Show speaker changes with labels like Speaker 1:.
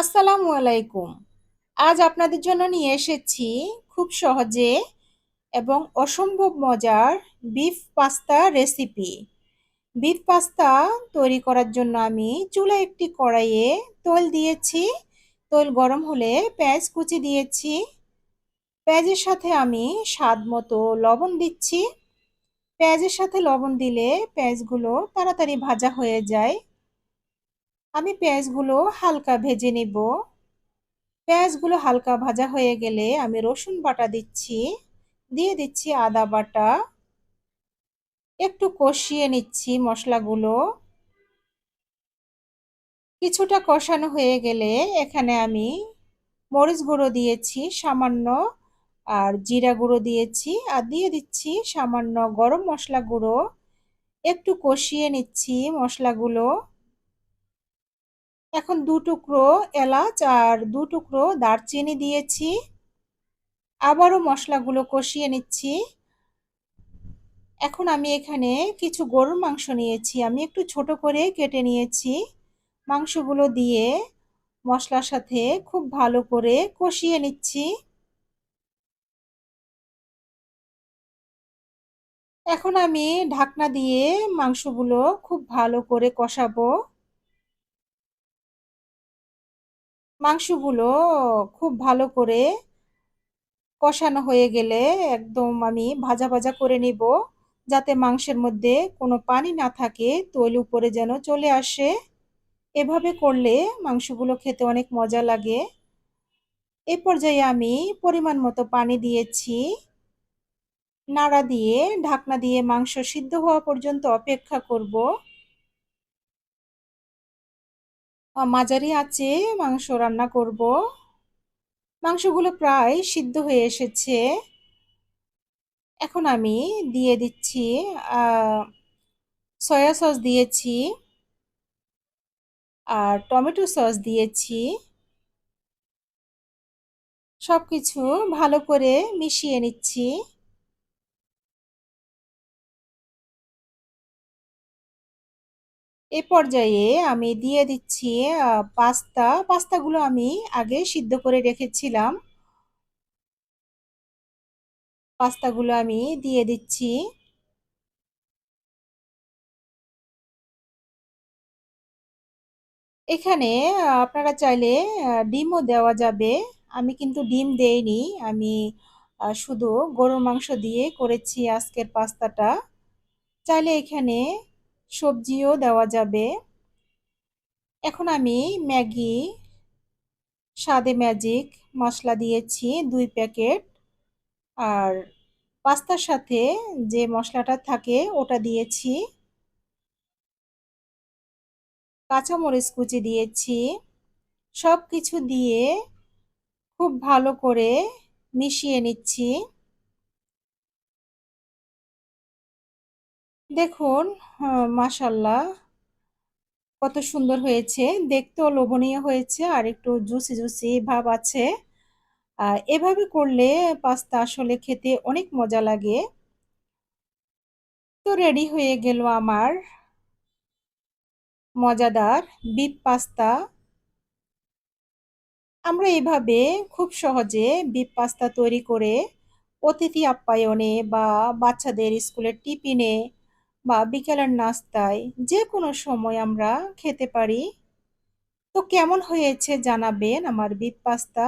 Speaker 1: আসসালামু আলাইকুম। আজ আপনাদের জন্য নিয়ে এসেছি খুব সহজে এবং অসম্ভব মজার beef pasta recipe beef pasta তৈরি করার জন্য আমি চুলা একটি কড়াইয়ে তৈল দিয়েছি। তৈল গরম হলে পেঁয়াজ কুচি দিয়েছি। পেঁয়াজের সাথে আমি স্বাদ মতো লবণ দিচ্ছি। পেঁয়াজের সাথে লবণ দিলে পেঁয়াজগুলো তাড়াতাড়ি ভাজা হয়ে যায়। আমি পেঁয়াজগুলো হালকা ভেজে নিব। পেঁয়াজগুলো হালকা ভাজা হয়ে গেলে আমি রসুন বাটা দিচ্ছি। দিয়ে দিচ্ছি আদা বাটা। একটু কষিয়ে নিচ্ছি মশলাগুলো। কিছুটা কষানো হয়ে গেলে এখানে আমি মরিচ গুঁড়ো দিয়েছি সামান্য আর জিরা গুঁড়ো দিয়েছি। আর দিয়ে দিচ্ছি সামান্য গরম মশলা গুঁড়ো। একটু কষিয়ে নিচ্ছি মশলাগুলো। এখন দু টুকরো এলাচ আর দু টুকরো দারচিনি দিয়েছি। আবারও মশলাগুলো কষিয়ে নিচ্ছি। এখন আমি এখানে কিছু গরুর মাংস নিয়েছি। আমি একটু ছোট করে কেটে নিয়েছি। মাংসগুলো দিয়ে মশলার সাথে খুব ভালো করে কষিয়ে নিচ্ছি। এখন আমি ঢাকনা দিয়ে মাংসগুলো খুব ভালো করে কষাবো। মাংসগুলো খুব ভালো করে কষানো হয়ে গেলে একদম আমি ভাজা ভাজা করে নিব, যাতে মাংসের মধ্যে কোনো পানি না থাকে, তৈল উপরে যেন চলে আসে। এভাবে করলে মাংসগুলো খেতে অনেক মজা লাগে। এ পর্যায়ে আমি পরিমাণ মতো পানি দিয়েছি। নাড়া দিয়ে, ঢাকনা দিয়ে মাংস সিদ্ধ হওয়া পর্যন্ত অপেক্ষা করব। মাঝারি আঁচে মাংস রান্না করব। মাংসগুলো প্রায় সিদ্ধ হয়ে এসেছে। এখন আমি দিয়ে দিচ্ছি সয়া সস দিয়েছি আর টমেটো সস দিয়েছি। সব কিছু ভালো করে মিশিয়ে নিচ্ছি। এ পর্যায়ে আমি দিয়ে দিচ্ছি পাস্তা। পাস্তাগুলো আমি আগে সিদ্ধ করে রেখেছিলাম। পাস্তাগুলো আমি দিয়ে দিচ্ছি। এখানে আপনারা চাইলে ডিমও দেওয়া যাবে। আমি কিন্তু ডিম দেইনি। আমি শুধু গরুর মাংস দিয়ে করেছি আজকের পাস্তাটা। চাইলে এখানে সবজিও দেওয়া যাবে। এখন আমি ম্যাগি, স্বাদে ম্যাজিক মশলা দিয়েছি দুই প্যাকেট। আর পাস্তার সাথে যে মশলাটা থাকে ওটা দিয়েছি। কাঁচামরিচ কুচি দিয়েছি। সব কিছু দিয়ে খুব ভালো করে মিশিয়ে নিচ্ছি। দেখুন মাসাল্লাহ কত সুন্দর হয়েছে। দেখতেও লোভনীয় হয়েছে, আর একটু জুসি জুসি ভাব আছে। এভাবে করলে পাস্তা আসলে খেতে অনেক মজা লাগে। তো রেডি হয়ে গেল আমার মজাদার বিপ পাস্তা। আমরা এভাবে খুব সহজে বিপ পাস্তা তৈরি করে অতিথি আপ্যায়নে বা বাচ্চাদের স্কুলের টিফিনে বা বিকেলের নাস্তায় যে কোনো সময় আমরা খেতে পারি। তো কেমন হয়েছে জানাবেন আমার বিট পাস্তা?